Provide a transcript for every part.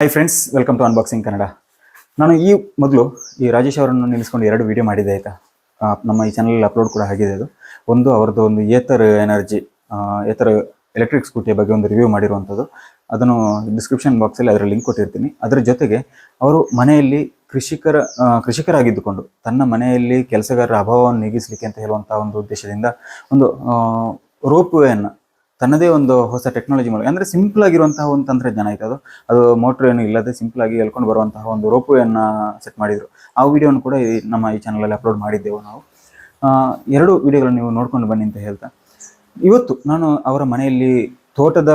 Hi friends welcome to unboxing Kannada ನಾನು ಈ ಮೊದಲು ಈ ರಾಜೇಶ್ ಅವರನ್ನು ನಿಲ್ಲಿಸ್ಕೊಂಡು ಎರಡು ವಿಡಿಯೋ ಮಾಡಿದೆ ಆಯಿತಾ? ನಮ್ಮ ಈ ಚಾನಲಲ್ಲಿ ಅಪ್ಲೋಡ್ ಕೂಡ ಆಗಿದೆ ಅದು. ಒಂದು ಅವರದ್ದು ಒಂದು ಏತರ್ ಎನರ್ಜಿ ಏತರ ಎಲೆಕ್ಟ್ರಿಕ್ ಸ್ಕೂಟಿಯ ಬಗ್ಗೆ ಒಂದು ರಿವ್ಯೂ ಮಾಡಿರುವಂಥದ್ದು. ಅದನ್ನು ಡಿಸ್ಕ್ರಿಪ್ಷನ್ ಬಾಕ್ಸಲ್ಲಿ ಅದರ ಲಿಂಕ್ ಕೊಟ್ಟಿರ್ತೀನಿ. ಅದರ ಜೊತೆಗೆ ಅವರು ಮನೆಯಲ್ಲಿ ಕೃಷಿಕರ ಕೃಷಿಕರಾಗಿದ್ದುಕೊಂಡು ತನ್ನ ಮನೆಯಲ್ಲಿ ಕೆಲಸಗಾರರ ಅಭಾವವನ್ನು ನೀಗಿಸಲಿಕ್ಕೆ ಅಂತ ಹೇಳುವಂಥ ಒಂದು ಉದ್ದೇಶದಿಂದ ಒಂದು ರೋಪ್ ವೇಯನ್ನು ತನ್ನದೇ ಒಂದು ಹೊಸ ಟೆಕ್ನಾಲಜಿ ಮೂಲಕ, ಅಂದರೆ ಸಿಂಪಲ್ ಆಗಿರುವಂತಹ ಒಂದು ತಂತ್ರಜ್ಞಾನ ಆಯಿತು ಅದು. ಅದು ಮೋಟ್ರ್ ಏನು ಇಲ್ಲದೆ ಸಿಂಪಲ್ ಆಗಿ ಎಳ್ಕೊಂಡು ಬರುವಂತಹ ಒಂದು ರೋಪ್ವೇಯನ್ನು ಸೆಟ್ ಮಾಡಿದರು. ಆ ವಿಡಿಯೋನು ಕೂಡ ನಮ್ಮ ಈ ಚಾನಲಲ್ಲಿ ಅಪ್ಲೋಡ್ ಮಾಡಿದ್ದೆವು ನಾವು. ಎರಡು ವಿಡಿಯೋಗಳನ್ನು ನೀವು ನೋಡ್ಕೊಂಡು ಬನ್ನಿ ಅಂತ ಹೇಳ್ತಾ. ಇವತ್ತು ನಾನು ಅವರ ಮನೆಯಲ್ಲಿ ತೋಟದ,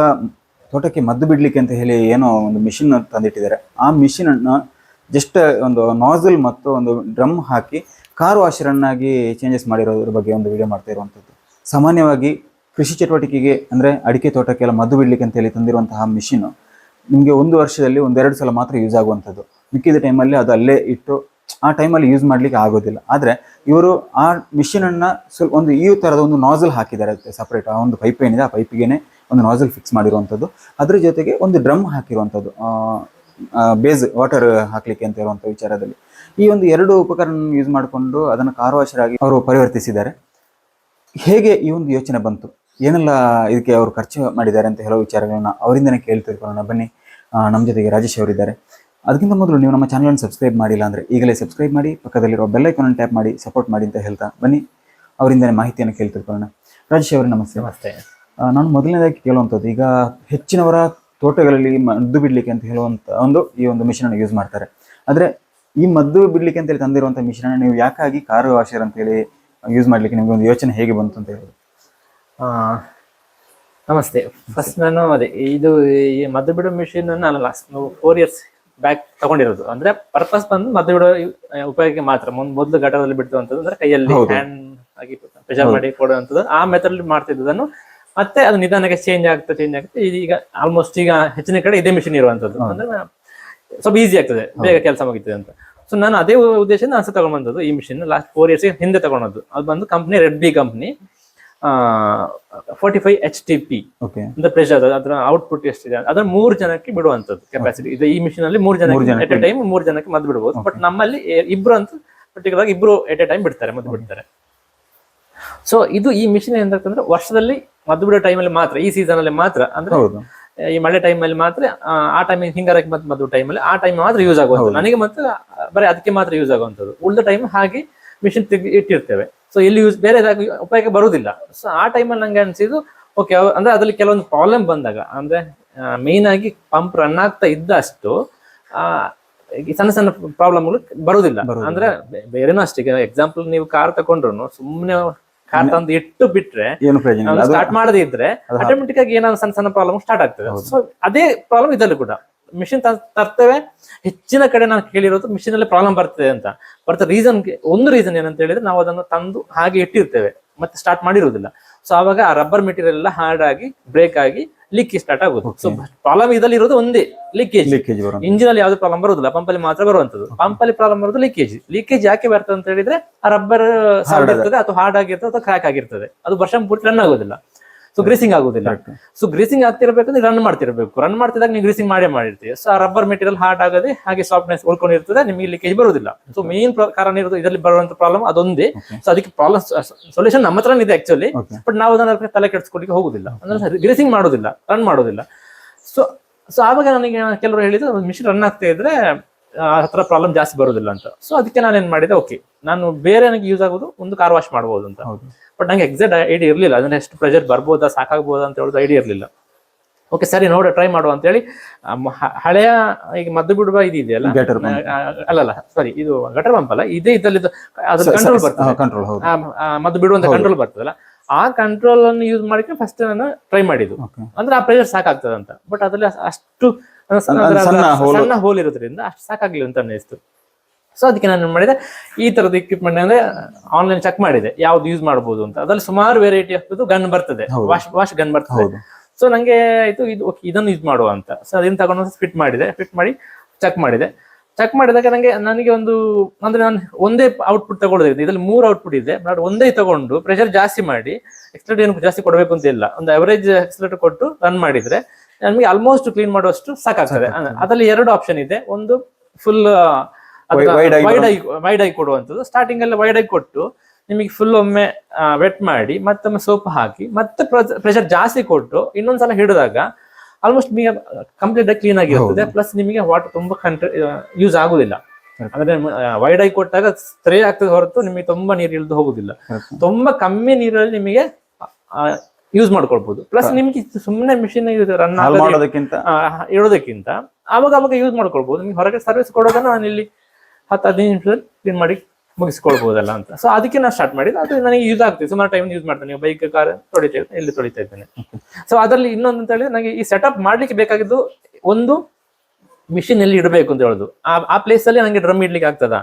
ತೋಟಕ್ಕೆ ಮದ್ದು ಬಿಡಲಿಕ್ಕೆ ಅಂತ ಹೇಳಿ ಏನೋ ಒಂದು ಮಿಷಿನ್ ತಂದಿಟ್ಟಿದ್ದಾರೆ. ಆ ಮಿಷಿನನ್ನು ಜಸ್ಟ್ ಒಂದು ನಾಜಲ್ ಮತ್ತು ಒಂದು ಡ್ರಮ್ ಹಾಕಿ, ಕಾರ್ ವಾಷರನ್ನಾಗಿ ಚೇಂಜಸ್ ಮಾಡಿರೋದ್ರ ಬಗ್ಗೆ ಒಂದು ವಿಡಿಯೋ ಮಾಡ್ತಾ ಇರುವಂಥದ್ದು ಸಾಮಾನ್ಯವಾಗಿ ಕೃಷಿ ಚಟುವಟಿಕೆಗೆ ಅಂದರೆ ಅಡಿಕೆ ತೋಟಕ್ಕೆಲ್ಲ ಮದ್ದು ಬಿಡಲಿಕ್ಕೆ ಅಂತೇಳಿ ತಂದಿರುವಂತಹ ಮಿಷಿನ್ ನಿಮಗೆ ಒಂದು ವರ್ಷದಲ್ಲಿ ಒಂದೆರಡು ಸಲ ಮಾತ್ರ ಯೂಸ್ ಆಗುವಂಥದ್ದು. ಮಿಕ್ಕಿದ ಟೈಮಲ್ಲಿ ಅದು ಅಲ್ಲೇ ಇಟ್ಟು ಆ ಟೈಮಲ್ಲಿ ಯೂಸ್ ಮಾಡಲಿಕ್ಕೆ ಆಗೋದಿಲ್ಲ. ಆದರೆ ಇವರು ಆ ಮಿಷಿನನ್ನು ಸ್ವಲ್ಪ ಒಂದು ಈ ಥರದ ಒಂದು ನಾಜಲ್ ಹಾಕಿದ್ದಾರೆ ಸಪ್ರೇಟ್ ಆ ಒಂದು ಪೈಪ್ ಏನಿದೆ ಆ ಪೈಪಿಗೆ ಒಂದು ನಾಜಲ್ ಫಿಕ್ಸ್ ಮಾಡಿರುವಂಥದ್ದು. ಅದ್ರ ಜೊತೆಗೆ ಒಂದು ಡ್ರಮ್ ಹಾಕಿರುವಂಥದ್ದು. ಬೇಸ್ ವಾಟರ್ ಹಾಕಲಿಕ್ಕೆ ಅಂತ ಇರುವಂಥ ವಿಚಾರದಲ್ಲಿ. ಈ ಒಂದು ಎರಡು ಉಪಕರಣ ಯೂಸ್ ಮಾಡಿಕೊಂಡು ಅದನ್ನು ಕಾರುವಾಶರಾಗಿ ಅವರು ಪರಿವರ್ತಿಸಿದ್ದಾರೆ. ಹೇಗೆ ಈ ಒಂದು ಯೋಚನೆ ಬಂತು? ಏನೆಲ್ಲ ಇದಕ್ಕೆ ಅವರು ಖರ್ಚು ಮಾಡಿದ್ದಾರೆ ಅಂತ ಹೇಳೋ ವಿಚಾರಗಳನ್ನ ಅವರಿಂದನೇ ಕೇಳಿ ತಿಳ್ಕೊಳ್ಳೋಣ ಬನ್ನಿ ನಮ್ಮ ಜೊತೆಗೆ ರಾಜೇಶ್ ಅವರಿದ್ದಾರೆ. ಅದಕ್ಕಿಂತ ಮೊದಲು ನೀವು ನಮ್ಮ ಚಾನಲನ್ನು ಸಬ್ಸ್ಕ್ರೈಬ್ ಮಾಡಿಲ್ಲ ಅಂದರೆ ಈಗಲೇ ಸಬ್ಸ್ಕ್ರೈಬ್ ಮಾಡಿ ಪಕ್ಕದಲ್ಲಿರೋ ಬೆಲ್ ಐಕಾನ್ ಟ್ಯಾಪ್ ಮಾಡಿ ಸಪೋರ್ಟ್ ಮಾಡಿ ಅಂತ ಹೇಳ್ತಾ ಬನ್ನಿ ಅವರಿಂದನೇ ಮಾಹಿತಿಯನ್ನು ಕೇಳಿ ತಿಳ್ಕೊಳ್ಳೋಣ ರಾಜೇಶ್ ಅವರೇ ನಮಸ್ತೆ. ನಮಸ್ತೆ. ನಾನು ಮೊದಲನೇದಾಗಿ ಕೇಳುವಂಥದ್ದು ಈಗ ಹೆಚ್ಚಿನವರ ತೋಟಗಳಲ್ಲಿ ಮದ್ದು ಬಿಡಲಿಕ್ಕೆ ಅಂತ ಹೇಳುವಂಥ ಒಂದು ಈ ಒಂದು ಮಿಷನ್ ಯೂಸ್ ಮಾಡ್ತಾರೆ. ಆದರೆ ಈ ಮದ್ದು ಬಿಡಲಿಕ್ಕೆ ಅಂತೇಳಿ ತಂದಿರುವಂಥ ಮಿಷಿನನ್ನು ನೀವು ಯಾಕಾಗಿ ಕಾರು ವಾಷರ್ ಅಂತೇಳಿ ಯೂಸ್ ಮಾಡ್ಲಿಕ್ಕೆ ನಿಮಗೆ ಒಂದು ಯೋಚನೆ ಹೇಗೆ ಬಂತು ಅಂತ ಹೇಳಿ. ಆ, ನಮಸ್ತೆ. ಫಸ್ಟ್ ನಾನು ಅದೇ ಇದು ಈ ಮದ್ದು ಬಿಡೋ ಮಿಷಿನ್ ನಾನು ಲಾಸ್ಟ್ ಫೋರ್ ಇಯರ್ಸ್ ಬ್ಯಾಕ್ ತಗೊಂಡಿರೋದು. ಅಂದ್ರೆ ಪರ್ಪಸ್ ಬಂದು ಮದ್ದು ಬಿಡೋ ಉಪಯೋಗಕ್ಕೆ ಮಾತ್ರ. ಮುಂದ್ ಮೊದ್ಲು ಘಟದಲ್ಲಿ ಬಿಡುವಂಥದ್ದು ಅಂದ್ರೆ ಕೈಯಲ್ಲಿ. ಹ್ಯಾಂಡ್ ಆಗಿ ಪ್ರೆಷರ್ ಮಾಡಿ ಕೊಡುವಂಥದ್ದು ಆ ಮೆಥಡ್ ಮಾಡ್ತಿದ್ದದನ್ನು ಮತ್ತೆ ಅದು ನಿಧಾನಕ್ಕೆ ಚೇಂಜ್ ಆಗ್ತಾ ಚೇಂಜ್ ಆಗುತ್ತೆ ಈಗ ಆಲ್ಮೋಸ್ಟ್ ಈಗ ಹೆಚ್ಚಿನ ಕಡೆ ಇದೇ ಮಿಷಿನ್ ಇರುವಂತದ್ದು. ಅಂದ್ರೆ ಸ್ವಲ್ಪ ಈಸಿ ಆಗ್ತದೆ. ಬೇಗ ಕೆಲಸ ಮುಗಿತದೆ ಅಂತ. ಸೊ ನಾನು ಅದೇ ಉದ್ದೇಶದಿಂದ ಅನ್ಸ ತಗೊಂಡ್ ಬಂದದ್ದು ಈ ಮಿಷಿನ್ ಲಾಸ್ಟ್ ಫೋರ್ ಇಯರ್ಸ್ ಹಿಂದೆ ತಗೊಂಡದ್ದು. ಅದು ಬಂದು company red B company forty five H T P ಅಂದ್ರೆ ಪ್ರೆಷರ್ ಅದರ ಔಟ್ಪುಟ್ ಎಷ್ಟಿದೆ? ಅದರ ಮೂರು ಜನಕ್ಕೆ ಬಿಡುವಂತದ್ದು ಕೆಪಾಸಿಟಿ ಇದು ಈ ಮಿಷಿನ್ ಅಲ್ಲಿ ಮೂರು ಜನ ಎಟ್ ಎ ಟೈಮ್ ಮೂರು ಜನಕ್ಕೆ ಮದ್ದು ಬಿಡಬಹುದು ಬಟ್ ನಮ್ಮಲ್ಲಿ ಇಬ್ರು ಅಂತ ಪರ್ಟಿಕ್ಯುಲರ್ ಇಬ್ರು ಎಟ್ ಎ ಟೈಮ್ ಬಿಡ್ತಾರೆ ಮದ್ದು ಬಿಡ್ತಾರೆ. ಸೊ ಇದು ಈ ಮಿಷಿನ್ ಏನಂತಂದ್ರೆ ವರ್ಷದಲ್ಲಿ ಮದ್ದು ಬಿಡೋ ಟೈಮಲ್ಲಿ ಮಾತ್ರ ಈ ಸೀಸನ್ ಅಲ್ಲಿ ಮಾತ್ರ ಅಂದ್ರೆ ಈ ಮಳೆ ಟೈಮಲ್ಲಿ ಮಾತ್ರ ಆ, ಟೈಮ್ ಹಿಂಗಾರಕ್ಕೆ ಮತ್ತೆ ಮದ್ದು ಟೈಮಲ್ಲಿ ಆ ಟೈಮ್ ಮಾತ್ರ ಯೂಸ್ ಆಗುವಂಥದ್ದು. ನನಗೆ ಮತ್ತೆ ಬರೀ ಅದಕ್ಕೆ ಮಾತ್ರ ಯೂಸ್ ಆಗುವಂತದ್ದು ಉಳಿದ ಟೈಮ್ ಹಾಗೆ ಮಿಷಿನ್ ತೆಗಿ ಇಟ್ಟಿರ್ತೇವೆ. ಸೊ ಇಲ್ಲಿ ಯೂಸ್ ಬೇರೆ ಉಪಯೋಗ ಬರುವುದಿಲ್ಲ. ಸೊ ಆ ಟೈಮಲ್ಲಿ ನಂಗೆ ಅನ್ಸಿದ್ದು ಓಕೆ ಅಂದ್ರೆ ಅದ್ರಲ್ಲಿ ಕೆಲವೊಂದು ಪ್ರಾಬ್ಲಮ್ ಬಂದಾಗ ಅಂದ್ರೆ ಮೇನ್ ಆಗಿ ಪಂಪ್ ರನ್ ಆಗ್ತಾ ಇದ್ದಷ್ಟು ಆ, ಈ ಸಣ್ಣ ಸಣ್ಣ ಪ್ರಾಬ್ಲಮ್ಗಳು ಬರುವುದಿಲ್ಲ. ಅಂದ್ರೆ ಬೇರೆನೂ ಅಷ್ಟೇ. ಎಕ್ಸಾಂಪಲ್ ನೀವು ಕಾರ್ ತಗೊಂಡ್ರು ಸುಮ್ಮನೆ ಕಾರ್ ತಂದು ಇಟ್ಟು ಬಿಟ್ರೆ ಸ್ಟಾರ್ಟ್ ಮಾಡದೇ ಇದ್ರೆ ಆಟೋಮೆಟಿಕ್ ಆಗಿ ಏನಾದ್ರು ಸಣ್ಣ ಸಣ್ಣ ಪ್ರಾಬ್ಲಮ್ ಸ್ಟಾರ್ಟ್ ಆಗ್ತದೆ. ಸೊ ಅದೇ ಪ್ರಾಬ್ಲಮ್ ಇದಲ್ಲೂ ಕೂಡ. ಮಿಷಿನ್ ತರ್ತೇವೆ. ಹೆಚ್ಚಿನ ಕಡೆ ನಾನು ಕೇಳಿರೋದು ಮಿಷಿನ್ ಅಲ್ಲಿ ಪ್ರಾಬ್ಲಮ್ ಬರ್ತದೆ ಅಂತ. ಬರ್ತ ರೀಸನ್ ಒಂದು ರೀಸನ್ ಏನಂತ ಹೇಳಿದ್ರೆ ನಾವು ಅದನ್ನು ತಂದು ಹಾಗೆ ಇಟ್ಟಿರ್ತೇವೆ. ಮತ್ತೆ ಸ್ಟಾರ್ಟ್ ಮಾಡಿರುವುದಿಲ್ಲ. ಸೊ ಆವಾಗ ಆ ರಬ್ಬರ್ ಮೆಟೀರಿಯಲ್ ಎಲ್ಲ ಹಾರ್ಡ್ ಆಗಿ ಬ್ರೇಕ್ ಆಗಿ ಲೀಕೇಜ್ ಸ್ಟಾರ್ಟ್ ಆಗುದು ಸೊ ಪ್ರಾಬ್ಲಮ್ ಇದರಲ್ಲಿ ಇರೋದು ಒಂದೇ ಲೀಕೇಜ್ ಲೀಕೇಜ್ ಇಂಜಿನ್ ಅಲ್ಲಿ ಯಾವ್ದು ಪ್ರಾಬ್ಲಮ್ ಬರುದಿಲ್ಲ ಪಂಪ್ ಅಲ್ಲಿ ಮಾತ್ರ ಬರುವಂತದ್ದು ಪಂಪ್ ಅಲ್ಲಿ ಪ್ರಾಬ್ಲಮ್ ಬರೋದು ಲೀಕೇಜ್ ಲೀಕೇಜ್ ಯಾಕೆ ಬರ್ತದೆ ಅಂತ ಹೇಳಿದ್ರೆ ಆ ರಬ್ಬರ್ ಸಾಲ್ಡ್ ಇರ್ತದೆ ಅಥವಾ ಹಾರ್ಡ್ ಆಗಿರ್ತದೆ ಅಥವಾ ಕ್ರ್ಯಾಕ್ ಆಗಿರ್ತದೆ. ಅದು ವರ್ಷ ಪೂರ್ತಿ ರನ್ ಆಗೋದಿಲ್ಲ ಸೊ ಗ್ರೀಸಿಂಗ್ ಆಗುದಿಲ್ಲ. ಸೊ ಗ್ರೀಸಿಂಗ್ ಆಗ್ತಿರ್ಬೇಕಂದ್ರೆ ರನ್ ಮಾಡ್ತಿರ್ಬೇಕು. ರನ್ ಮಾಡ್ತಿದಾಗ ನೀವು ಗ್ರೀಸಿಂಗ್ ಮಾಡೇ ಮಾಡಿರ್ತೀವಿ. ಸೊ ಆ ರಬ್ಬರ್ ಮೆಟೀರಿಯಲ್ ಹಾರ್ಡ್ ಆಗದೆ ಹಾಗೆ ಸಾಫ್ಟ್ನೆಸ್ ಉಳ್ಕೊಂಡಿರ್ತದೆ ನಿಮಗೆ ಲೀಕೇಜ್ ಬರುವುದಿಲ್ಲ. ಸೊ ಮೇನ್ ಕಾರಣ ಇರೋದು ಇದರಲ್ಲಿ ಬರುವಂತ ಪ್ರಾಬ್ಲಮ್ ಅದೊಂದೇ. ಸೊ ಅದಕ್ಕೆ ಪ್ರಾಬ್ಲಮ್ ಸೊಲ್ಯೂಷನ್ ನಮ್ಮ ಹತ್ರ ಇದೆ ಆಕ್ಚುಲಿ ಬಟ್ ನಾವು ಅದನ್ನ ತಲೆ ಕೆಡಿಸ್ಕೊಳ್ಳಿಕ್ಕೆ ಹೋಗುದಿಲ್ಲ. ಅಂದ್ರೆ ಗ್ರೀಸಿಂಗ್ ಮಾಡೋದಿಲ್ಲ ರನ್ ಮಾಡೋದಿಲ್ಲ. ಸೊ ಸೊ ಆವಾಗ ನನಗೆ ಕೆಲವರು ಹೇಳಿದ್ರು ಮಿಷಿನ್ ರನ್ ಆಗ್ತಾ ಇದ್ರೆ ಆ ಹತ್ರ ಪ್ರಾಬ್ಲಮ್ ಜಾಸ್ತಿ ಬರುದಿಲ್ಲ ಅಂತ. ಸೊ ಅದಕ್ಕೆ ನಾನು ಏನ್ ಮಾಡಿದೆ ಓಕೆ ನಾನು ಬೇರೆ ನನಗೆ ಯೂಸ್ ಆಗೋದು? ಒಂದು ಕಾರ್ ವಾಶ್ ಮಾಡ್ಬೋದು ಅಂತ. ಹೌದು. ಬಟ್ ನಂಗೆ ಎಕ್ಸಾಕ್ಟ್ ಐಡಿಯಾ ಇರಲಿಲ್ಲ. ಅದನ್ನ ಎಷ್ಟು ಪ್ರೆಷರ್ ಬರ್ಬೋದಾ ಸಾಕಾಗ್ಬೋದಾ ಅಂತ ಹೇಳೋದು ಐಡಿಯಾ ಇರಲಿಲ್ಲ. ಓಕೆ ಸರಿ ನೋಡ ಟ್ರೈ ಮಾಡುವ ಅಂತ ಹೇಳಿ ಹಳೆಯ ಈಗ ಮದ್ದು ಬಿಡುವ ಇದು ಇದೆಯಲ್ಲ? ಅಲ್ಲಲ್ಲ ಸಾರಿ ಇದು ಗಟರ್ ಪಂಪ್ ಅಲ್ಲ. ಇದೇ ಇದ್ದಲ್ಲಿ ಅದ್ರ ಕಂಟ್ರೋಲ್ ಬರ್ತದೆ. ಮದ್ದು ಬಿಡುವಂತ ಕಂಟ್ರೋಲ್ ಬರ್ತದಲ್ಲ. ಆ ಕಂಟ್ರೋಲ್ ಅನ್ನು ಯೂಸ್ ಮಾಡಿ ಫಸ್ಟ್ ನಾನು ಟ್ರೈ ಮಾಡಿದ್ದು. ಅಂದ್ರೆ ಆ ಪ್ರೆಷರ್ ಸಾಕಾಗ್ತದೆ ಅಂತ ಬಟ್ ಅದ್ರಲ್ಲಿ ಅಷ್ಟು ಸಣ್ಣ ಹೋಲ್ ಇರೋದ್ರಿಂದ ಅಷ್ಟು ಸಾಕಾಗ್ಲಿಲ್ಲ ಅಂತ ಅನ್ನಿಸ್ತು ಸೊ ಅದಕ್ಕೆ ನಾನು ಏನ್ ಮಾಡಿದೆ. ಈ ತರದ ಇಕ್ವಿಪ್ಮೆಂಟ್ ಅಂದ್ರೆ ಆನ್ಲೈನ್ ಚೆಕ್ ಮಾಡಿದೆ. ಯಾವ್ದು ಯೂಸ್ ಮಾಡಬಹುದು ಅಂತ. ಅದ್ರಲ್ಲಿ ಸುಮಾರು ವೆರೈಟಿ ಆಗ್ತದೆ ಗನ್ ಬರ್ತದೆ. ವಾಶ್ ವಾಶ್ ಗನ್ ಬರ್ತದೆ. ಸೊ ನಂಗೆ ಆಯ್ತು ಇದು ಓಕೆ ಇದನ್ನು ಯೂಸ್ ಮಾಡುವ ಅಂತ. ಸೊ ಅದನ್ನ ತಗೊಂಡು ಫಿಟ್ ಮಾಡಿದೆ. ಫಿಟ್ ಮಾಡಿ ಚೆಕ್ ಮಾಡಿದೆ. ಚೆಕ್ ಮಾಡಿದಾಗ ನನಗೆ ನನಗೆ ಒಂದು ಅಂದ್ರೆ ನಾನು ಒಂದೇ ಔಟ್ಪುಟ್ ತಗೊಳ್ಳೋದಿದೆ ಇದ್ರಲ್ಲಿ ಮೂರು ಔಟ್ಪುಟ್ ಇದೆ. ಬಟ್ ಒಂದೇ ತಗೊಂಡು ಪ್ರೆಷರ್ ಜಾಸ್ತಿ ಮಾಡಿ ಎಕ್ಸ್ಟ್ರಾ ಏನು ಜಾಸ್ತಿ ಕೊಡಬೇಕು ಅಂತ ಇಲ್ಲ. ಒಂದು ಅವರೇಜ್ ಎಕ್ಸ್ಲೇಟರ್ ಕೊಟ್ಟು ರನ್ ಮಾಡಿದ್ರೆ ನಮಗೆ ಆಲ್ಮೋಸ್ಟ್ ಕ್ಲೀನ್ ಮಾಡುವಷ್ಟು ಸಾಕಾಗ್ತದೆ. ಅದರಲ್ಲಿ ಎರಡು ಆಪ್ಷನ್ ಇದೆ. ಒಂದು ಫುಲ್ ವೈಡ್ ಆಗಿ ವೈಡ್ ಆಗಿ ಕೊಡುವಂಥದ್ದು. ಸ್ಟಾರ್ಟಿಂಗ್ ಅಲ್ಲಿ ವೈಡ್ ಆಗಿ ಕೊಟ್ಟು ನಿಮಗೆ ಫುಲ್ ಒಮ್ಮೆ ವೆಟ್ ಮಾಡಿ ಮತ್ತೊಮ್ಮೆ ಸೋಪ್ ಹಾಕಿ ಮತ್ತೆ ಪ್ರೆಷರ್ ಜಾಸ್ತಿ ಕೊಟ್ಟು ಇನ್ನೊಂದ್ಸಲ ಹಿಡಿದಾಗ ಆಲ್ಮೋಸ್ಟ್ ನಿಮಗೆ ಕಂಪ್ಲೀಟ್ ಆಗಿ ಕ್ಲೀನ್ ಆಗಿರ್ತದೆ. ಪ್ಲಸ್ ನಿಮಗೆ ವಾಟರ್ ತುಂಬಾ ಕಂಟ್ರಿ ಯೂಸ್ ಆಗುದಿಲ್ಲ. ಅಂದ್ರೆ ವೈಡ್ ಆಗಿ ಕೊಟ್ಟಾಗ ಸ್ಪ್ರೇ ಆಗ್ತದೆ ಹೊರತು ನಿಮಗೆ ತುಂಬಾ ನೀರು ಇಳಿದು ಹೋಗುದಿಲ್ಲ. ತುಂಬಾ ಕಮ್ಮಿ ನೀರಲ್ಲಿ ನಿಮಗೆ ಯೂಸ್ ಮಾಡ್ಕೊಳ್ಬಹುದು ಪ್ಲಸ್ ನಿಮ್ಗೆ ಸುಮ್ಮನೆ ಮಿಷಿನ್ ರನ್ ಮಾಡೋದಕ್ಕಿಂತ? ಇಡೋದಕ್ಕಿಂತ ಅವಾಗ ಅವಾಗ ಯೂಸ್ ಮಾಡ್ಕೊಳ್ಬಹುದು ನಿಮ್ಗೆ ಹೊರಗೆ ಸರ್ವಿಸ್ ಕೊಡೋದನ್ನ ನಾನು ಇಲ್ಲಿ ಹತ್ತು ಹದಿನೈದು ನಿಮಿಷದಲ್ಲಿ ಕ್ಲೀನ್ ಮಾಡಿ ಮುಗಿಸ್ಕೊಳ್ಬಹುದಲ್ಲ ಅಂತ. ಸೊ ಅದಕ್ಕೆ ನಾನು ಸ್ಟಾರ್ಟ್ ಮಾಡಿದ್ದು. ಅದು ನನಗೆ ಯೂಸ್ ಆಗ್ತದೆ ಸುಮಾರು ಟೈಮ್ ಯೂಸ್ ಮಾಡ್ತೇನೆ. ನೀವು ಬೈಕ್ ಕಾರ್ ತೊಳಿತಾ ಇದ್ದೇನೆ ಇಲ್ಲಿ ತೊಳಿತಾ ಇದ್ದೇನೆ ಸೊ ಅದರಲ್ಲಿ ಇನ್ನೊಂದು ಅಂತ ಹೇಳಿದ್ರೆ ನನಗೆ ಈ ಸೆಟಪ್ ಮಾಡ್ಲಿಕ್ಕೆ ಬೇಕಾಗಿದ್ದು ಒಂದು ಮಿಷಿನ್ ಎಲ್ಲಿ ಇಡಬೇಕು ಅಂತ ಹೇಳುದು. ಆ ಪ್ಲೇಸ್ ಅಲ್ಲಿ ನನಗೆ ಡ್ರಮ್ ಇಡ್ಲಿಕ್ಕೆ ಆಗ್ತದ?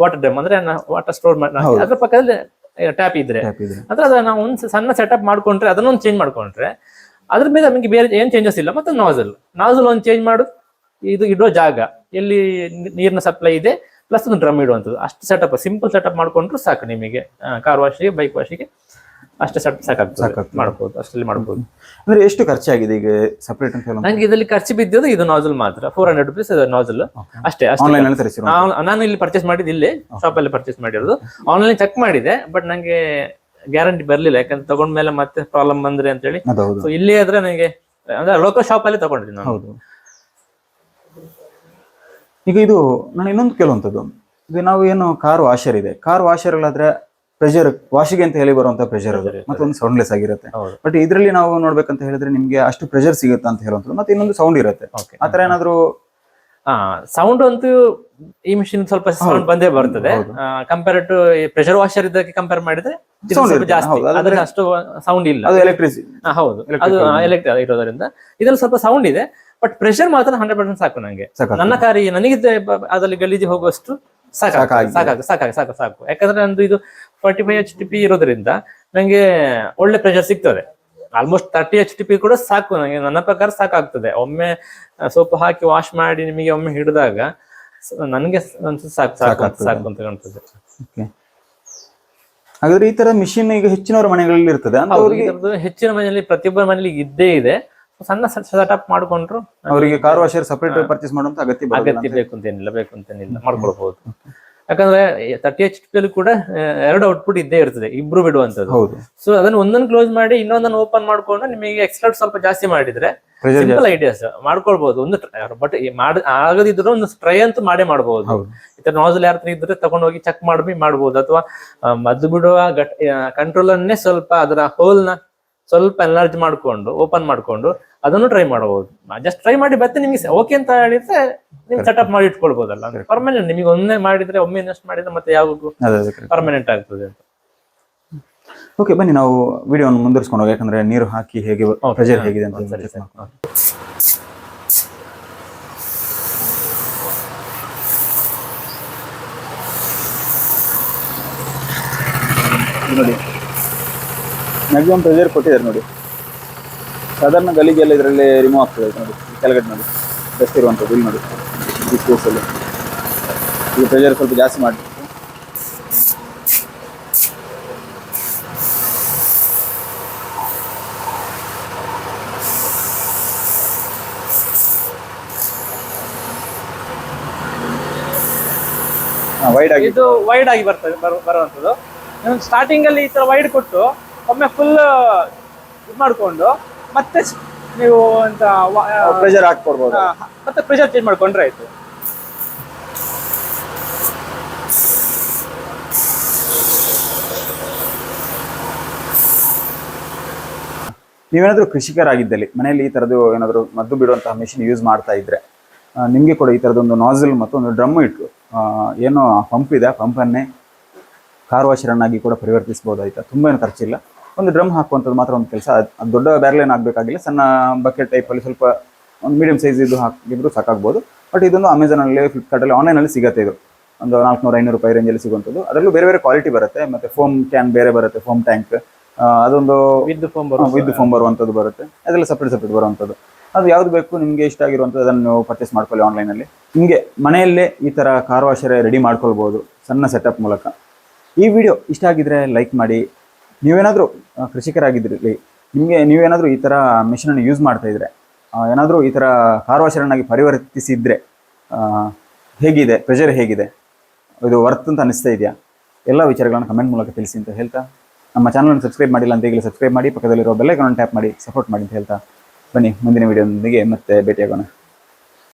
ವಾಟರ್ ಡ್ರಮ್ ಅಂದ್ರೆ ವಾಟರ್ ಸ್ಟೋರ್ ಮಾಡಿ. ಅದ್ರ ಪಕ್ಕದಲ್ಲಿ ಟ್ಯಾಪ್ ಇದ್ರೆ. ಅಂದ್ರೆ ಅದ ನಾವು ಒಂದು ಸಣ್ಣ ಸೆಟಪ್ ಮಾಡ್ಕೊಂಡ್ರೆ ಅದನ್ನೊಂದು ಚೇಂಜ್ ಮಾಡ್ಕೊಂಡ್ರೆ ಅದ್ರ ಮೇಲೆ ನಮಗೆ ಬೇರೆ ಏನ್ ಚೇಂಜಸ್ ಇಲ್ಲ. ಮತ್ತೆ ನಾಜಲ್ ನಾಜಲ್ ಒಂದು ಚೇಂಜ್ ಮಾಡು. ಇದು ಇಡೋ ಜಾಗ. ಎಲ್ಲಿ ನೀರಿನ ಸಪ್ಲೈ ಇದೆ ಪ್ಲಸ್ ಒಂದು ಡ್ರಮ್ ಇಡುವಂಥದ್ದು. ಅಷ್ಟು ಸೆಟಪ್ ಸಿಂಪಲ್ ಸೆಟಪ್ ಮಾಡ್ಕೊಂಡ್ರು ಸಾಕು ನಿಮಗೆ. ಕಾರ್ ವಾಶಿಗೆ ಬೈಕ್ ವಾಶಿಗೆ ಅಷ್ಟೇ ಸೆಟ್ ಸಾಕಾಗ್ತದೆ. ಮಾಡ್ಬೋದು ಅಷ್ಟರಲ್ಲಿ ಮಾಡ್ಬೋದು. ಅಂದ್ರೆ ಎಷ್ಟು ಖರ್ಚಾಗಿದೆ ಈಗ ಸಪರೇಟ್ ನಂಗೆ ಇದರಲ್ಲಿ ಖರ್ಚು ಬಿದ್ದಿದ್ದು ಇದು ನಾಜಲ್ ಮಾತ್ರ. ಫೋರ್ ಹಂಡ್ರೆಡ್ ರುಪೀಸ್ ನಾಜಲ್ ಅಷ್ಟೇ ಅಷ್ಟೇ. ಆನ್ಲೈನ್ ನಾನು- ಇಲ್ಲಿ ಪರ್ಚೇಸ್ ಮಾಡಿದ್ದು ಇಲ್ಲಿ ಶಾಪ್ ಅಲ್ಲಿ ಪರ್ಚೇಸ್ ಮಾಡಿರೋದು. ಆನ್ಲೈನ್ ಚೆಕ್ ಮಾಡಿದೆ ಬಟ್ ನಂಗೆ ಗ್ಯಾರಂಟಿ ಬರ್ಲಿಲ್ಲ. ಯಾಕಂದ್ರೆ ತಗೊಂಡ್ಮೇಲೆ ಮತ್ತೆ ಪ್ರಾಬ್ಲಮ್ ಬಂದ್ರೆ ಅಂತ ಹೇಳಿ ಸೊ ಇಲ್ಲಿ ಆದ್ರೆ ನನಗೆ ಅಂದ್ರೆ ಲೋಕಲ್ ಶಾಪ್ ಅಲ್ಲಿ ತಗೊಂಡಿದ್ದೀನಿ ನಾನು. ಈಗ ಇದು ನಾನು ಇನ್ನೊಂದು ಕೇಳುವಂಥದ್ದು. ಈಗ ನಾವು ಏನು ಕಾರ್ ವಾಷರ್ ಇದೆ. ಕಾರ್ ವಾಷರ್ ಅಲ್ಲಾದ್ರೆ ಪ್ರೆಷರ್ ವಾಷಿಗೆ ಅಂತ ಹೇಳಿ ಬರುವಂತ ಪ್ರೆಷರ್ ಅದು. ಮತ್ತೆ ಮತ್ತೊಂದು ಸೌಂಡ್ಲೆಸ್ ಆಗಿರುತ್ತೆ. ಬಟ್ ಇದರಲ್ಲಿ ನಾವು ನೋಡ್ಬೇಕಂತ ಹೇಳಿದ್ರೆ ನಿಮ್ಗೆ ಅಷ್ಟು ಪ್ರೆಷರ್ ಸಿಗುತ್ತೆ ಅಂತ ಹೇಳುವಂಥದ್ದು. ಮತ್ತೆ ಇನ್ನೊಂದು ಸೌಂಡ್ ಇರುತ್ತೆ. ಆತರ ಏನಾದ್ರು ಸೌಂಡ್ ಅಂತೂ ಈ ಮಿಷಿನ್ ಸ್ವಲ್ಪ ಸೌಂಡ್ ಬಂದೇ ಬರ್ತದೆ. ಕಂಪೇರ್ ಟು ಪ್ರೆಷರ್ ವಾಷರ್ ಇದಕ್ಕೆ ಕಂಪೇರ್ ಮಾಡಿದ್ರೆ ಜಾಸ್ತಿ. ಅಷ್ಟು ಸೌಂಡ್ ಇಲ್ಲ. ಅದು ಎಲೆಕ್ಟ್ರಿಸಿ ಹಾ, ಹೌದು. ಅದು. ಎಲೆಕ್ಟ್ರಿಕ್ ಇರೋದ್ರಿಂದ ಇದ್ರಲ್ಲಿ ಸ್ವಲ್ಪ ಸೌಂಡ್ ಇದೆ. ಬಟ್ ಪ್ರೆಷರ್ ಮಾತ್ರ ಹಂಡ್ರೆಡ್ ಪರ್ಸೆಂಟ್ ಸಾಕು ನಂಗೆ. ನನ್ನ ಕಾರ್ಯ ನನಗೆ ಅದರಲ್ಲಿ ಗಲೀಜಿ ಹೋಗುವಷ್ಟು ಸಾಕು ಸಾಕಾಗ ಸಾಕು ಸಾಕು ಸಾಕು. ಸಾಕು ಯಾಕಂದ್ರೆ ನಂದು ಇದು forty five H T P ಇರೋದ್ರಿಂದ ನಂಗೆ ಒಳ್ಳೆ ಪ್ರೆಷರ್ ಸಿಗ್ತದೆ. Almost thirty H T P ಕೂಡ ಸಾಕು ನನಗೆ ನನ್ನ ಪ್ರಕಾರ ಸಾಕಾಗ್ತದೆ. ಒಮ್ಮೆ ಸೋಪ್ ಹಾಕಿ ವಾಶ್ ಮಾಡಿ ನಿಮಗೆ ಒಮ್ಮೆ ಹಿಡಿದಾಗ ನನಗೆ ಸಾಕು ಸಾಕು. ಸಾಕು ಅಂತ ಕಾಣ್ತದೆ. ಹಾಗಾದ್ರೆ ಈ ತರ ಮಿಷಿನ್ ಈಗ ಹೆಚ್ಚಿನವರ ಮನೆಗಳಲ್ಲಿ ಇರ್ತದೆ. ಹೆಚ್ಚಿನ ಮನೆಯಲ್ಲಿ ಪ್ರತಿಯೊಬ್ಬರ ಮನೆಯಲ್ಲಿ ಇದ್ದೇ ಇದೆ. ಸಣ್ಣ ಸೆಟಪ್ ಮಾಡ್ಕೊಂಡ್ರು ಅವರಿಗೆ ಕಾರ್ ವಾಷರ್ ಸಪರೇಟ್ ಪರ್ಚೇಸ್ ಮಾಡುವಂತ ಅಗತ್ಯ ಅಗತ್ಯ ಬೇಕು ಅಂತೇನಿಲ್ಲ ಬೇಕು ಅಂತೇನಿಲ್ಲ ಮಾಡ್ಕೊಳ್ಬಹುದು ಯಾಕಂದ್ರೆ ತರ್ಟಿ ಎಚ್ ಪಿ ಕೂಡ ಎರಡು ಔಟ್ಪುಟ್ ಇದ್ದೇ ಇರ್ತದೆ ಇಬ್ರು ಬಿಡುವಂತದ್ದು. ಹೌದು. ಸೊ ಅದನ್ನ ಒಂದನ್ನು ಕ್ಲೋಸ್ ಮಾಡಿ ಇನ್ನೊಂದನ್ನು ಓಪನ್ ಮಾಡ್ಕೊಂಡು ನಿಮಗೆ ಎಕ್ಸ್ಟ್ರಾ ಸ್ವಲ್ಪ ಜಾಸ್ತಿ ಮಾಡಿದ್ರೆ ಸಿಂಪಲ್ ಐಡಿಯಾಸ್ ಮಾಡ್ಕೊಳ್ಬಹುದು ಒಂದು ಬಟ್ ಆಗದಿದ್ರು ಒಂದು ಸ್ಟ್ರೈ ಅಂತೂ ಮಾಡೇ ಮಾಡಬಹುದು ಹೌದು. ಈ ತರ ನಾಸಲ್ ಯಾರ ಇದ್ರೆ ತಗೊಂಡೋಗಿ ಚೆಕ್ ಮಾಡಿ ಮಾಡಬಹುದು ಅಥವಾ ಮದ್ದು ಬಿಡುವ ಕಂಟ್ರೋಲ್ ಅನ್ನೇ ಸ್ವಲ್ಪ ಅದರ ಹೋಲ್ನ ಸ್ವಲ್ಪ ಎನ್ಲಾರ್ಜ್ ಮಾಡ್ಕೊಂಡು ಓಪನ್ ಮಾಡ್ಕೊಂಡು ಅದನ್ನು ಟ್ರೈ ಮಾಡಬಹುದು. ಜಸ್ಟ್ ಟ್ರೈ ಮಾಡಿ ಮತ್ತೆ ನಿಮಗೆ ಓಕೆ ಅಂತ ಹೇಳಿದ್ರೆ ನೀವು ಸೆಟಪ್ ಮಾಡಿ ಇಟ್ಕೊಳ್ಬಹುದಲ್ಲ ಪರ್ಮನೆಂಟ್ ನಿಮಗೆ ಒಂದೇ ಮಾಡಿದ್ರೆ ಒಮ್ಮೆ ಇನ್ವೆಸ್ಟ್ ಮಾಡಿದ್ರೆ ಮತ್ತೆ ಯಾವಾಗೂ ಪರ್ಮನೆಂಟ್ ಆಗ್ತದೆ ಅಂತ. ಓಕೆ ಬನ್ನಿ ನಾವು ವಿಡಿಯೋ ಮುಂದುವರಿಸ್ಕೊಂಡು ಹೋಗಿ ಯಾಕಂದ್ರೆ ನೀರು ಹಾಕಿ ಹೇಗೆ ಪ್ರೆಜರ್ ಹೇಗಿದೆ ಅಂತ ನೋಡಿ. ಮ್ಯಾಕ್ಸಿಮಮ್ ಪ್ರೆಷರ್ ಕೊಟ್ಟಿದ್ದಾರೆ ನೋಡಿ. ಸಾಧಾರಣ ಗಲೀಜೆಲ್ಲ ಇದರಲ್ಲಿ ರಿಮೂವ್ ಆಗ್ತದೆ ನೋಡಿ ಕೆಳಗಡೆ ನೋಡಿ ಡಸ್ಟ್ ಇರುವಂಥದ್ದು ಇಲ್ಲಿ ನೋಡಿ, ಈ ಸ್ಪೇಸಲ್ಲಿ ಈ ಪ್ರೆಷರ್ ಸ್ವಲ್ಪ ಜಾಸ್ತಿ ಮಾಡಿ. ವೈಡ್ ಆಗಿ. ಇದು ವೈಡ್ ಆಗಿ ಬರ್ತದೆ ಬರುವಂಥದ್ದು. ಬರುವಂತದ್ದು ಸ್ಟಾರ್ಟಿಂಗ್ ಅಲ್ಲಿ ಈ ತರ ವೈಡ್ ಕೊಟ್ಟು ಒಮ್ಮೆ ಫುಲ್ ಇದು ಮಾಡಿಕೊಂಡು ಮತ್ತೆ ನೀವು ಅಂತ ಪ್ರೆಷರ್ ಹಾಕ್ಕೊಡ್ಬೋದು. ಮತ್ತೆ ಪ್ರೆಷರ್ ಚೇಂಜ್ ಮಾಡ್ಕೊಂಡ್ರೆ ಆಯ್ತು. ನೀವೇನಾದರೂ ಕೃಷಿಕರಾಗಿದ್ದಲ್ಲಿ ಮನೆಯಲ್ಲಿ ಈ ಥರದ್ದು ಏನಾದರೂ ಮದ್ದು ಬಿಡುವಂತಹ ಮೆಷಿನ್ ಯೂಸ್ ಮಾಡ್ತಾ ಇದ್ರೆ ನಿಮಗೆ ಕೂಡ ಈ ಥರದ್ದೊಂದು ನಾಸಲ್ ಮತ್ತು ಒಂದು ಡ್ರಮ್ ಇಟ್ಟು ಏನೋ ಪಂಪ್ ಇದೆ ಪಂಪನ್ನೇ ಕಾರ್ ವಾಶರನ್ನಾಗಿ ಕೂಡ ಪರಿವರ್ತಿಸಬಹುದು ಆಯ್ತಾ ತುಂಬಾ ಏನು ಖರ್ಚಿಲ್ಲ. ಒಂದು ಡ್ರಮ್ ಹಾಕುವಂಥದ್ದು ಮಾತ್ರ ಒಂದು ಕೆಲಸ. ಅದು ದೊಡ್ಡ ಬ್ಯಾರಲ್ ಏನು ಆಗಬೇಕಾಗಿಲ್ಲ ಸಣ್ಣ ಬಕೆಟ್ ಟೈಪಲ್ಲಿ ಸ್ವಲ್ಪ ಒಂದು ಮೀಡಿಯಂ ಸೈಜ್ ಇದು ಹಾಕಿದ್ರು ಸಾಕಾಗ್ಬೋದು. ಬಟ್ ಇದೊಂದು ಅಮೆಝಾನಲ್ಲಿ ಫ್ಲಿಪ್ಕಾರ್ಟಲ್ಲಿ ಆನ್ಲೈನಲ್ಲಿ ಸಿಗುತ್ತೆ ಇದು. ಒಂದು ನಾಲ್ಕುನೂರ ಐನೂರು ರೂಪಾಯಿ ರೇಂಜಲ್ಲಿ ಸಿಗುವಂಥದ್ದು. ಅದರಲ್ಲೂ ಬೇರೆ ಬೇರೆ ಕ್ವಾಲಿಟಿ ಬರುತ್ತೆ. ಮತ್ತೆ ಫೋಮ್ ಕ್ಯಾನ್ ಬೇರೆ ಬರುತ್ತೆ ಫೋಮ್ ಟ್ಯಾಂಕ್ ಅದೊಂದು ವಿದ್ ಫೋಮ್ ವಿದ್ ಫೋಮ್ ಬರುವಂಥದ್ದು ಬರುತ್ತೆ. ಅದೆಲ್ಲ ಸಪ್ರೇಟ್ ಸಪ್ರೇಟ್ ಬರುವಂಥದ್ದು. ಅದು ಯಾವ್ದು ಬೇಕು ನಿಮಗೆ ಇಷ್ಟ ಆಗಿರುವಂಥದ್ದು ಅದನ್ನು ನೀವು ಪರ್ಚೇಸ್ ಮಾಡ್ಕೊಳ್ಳಿ ಆನ್ಲೈನಲ್ಲಿ ನಿಮಗೆ ಮನೆಯಲ್ಲೇ ಈ ಥರ ಕಾರ್ ವಾಷರ್ ರೆಡಿ ಮಾಡ್ಕೊಳ್ಬೋದು ಸಣ್ಣ ಸೆಟಪ್ ಮೂಲಕ. ಈ ವಿಡಿಯೋ ಇಷ್ಟ ಆಗಿದ್ರೆ ಲೈಕ್ ಮಾಡಿ ನೀವೇನಾದರೂ ಕೃಷಿಕರಾಗಿದ್ದಿರಲಿ ನಿಮಗೆ ನೀವೇನಾದರೂ ಈ ಥರ ಮಿಷನನ್ನು ಯೂಸ್ ಮಾಡ್ತಾ ಇದ್ರೆ ಏನಾದರೂ ಈ ಥರ ಕಾರ್ ಪರಿವರ್ತಿಸಿದರೆ ಪರಿವರ್ತಿಸಿದ್ರೆ ಹೇಗಿದೆ ಪ್ರೆಷರ್ ಹೇಗಿದೆ, ಇದು ವರ್ತ್ ಅಂತ ಅನಿಸ್ತಾ ಇದೆಯಾ? ಎಲ್ಲ ವಿಚಾರಗಳನ್ನು ಕಮೆಂಟ್ ಮೂಲಕ ತಿಳಿಸಿ ಅಂತ ಹೇಳ್ತಾ, ನಮ್ಮ ಚಾನಲನ್ನು ಸಬ್ಸ್ಕ್ರೈಬ್ ಮಾಡಿಲ್ಲ ಅಂತ ಈಗಲೇ ಸಬ್ಸ್ಕ್ರೈಬ್ ಮಾಡಿ, ಪಕ್ಕದಲ್ಲಿರೋ ಬೆಲ್ಲೈಕನ್ನು ಟ್ಯಾಪ್ ಮಾಡಿ ಸಪೋರ್ಟ್ ಮಾಡಿ ಅಂತ ಹೇಳ್ತಾ, ಬನ್ನಿ ಮುಂದಿನ ವಿಡಿಯೋದೊಂದಿಗೆ ಮತ್ತೆ ಭೇಟಿಯಾಗೋಣ.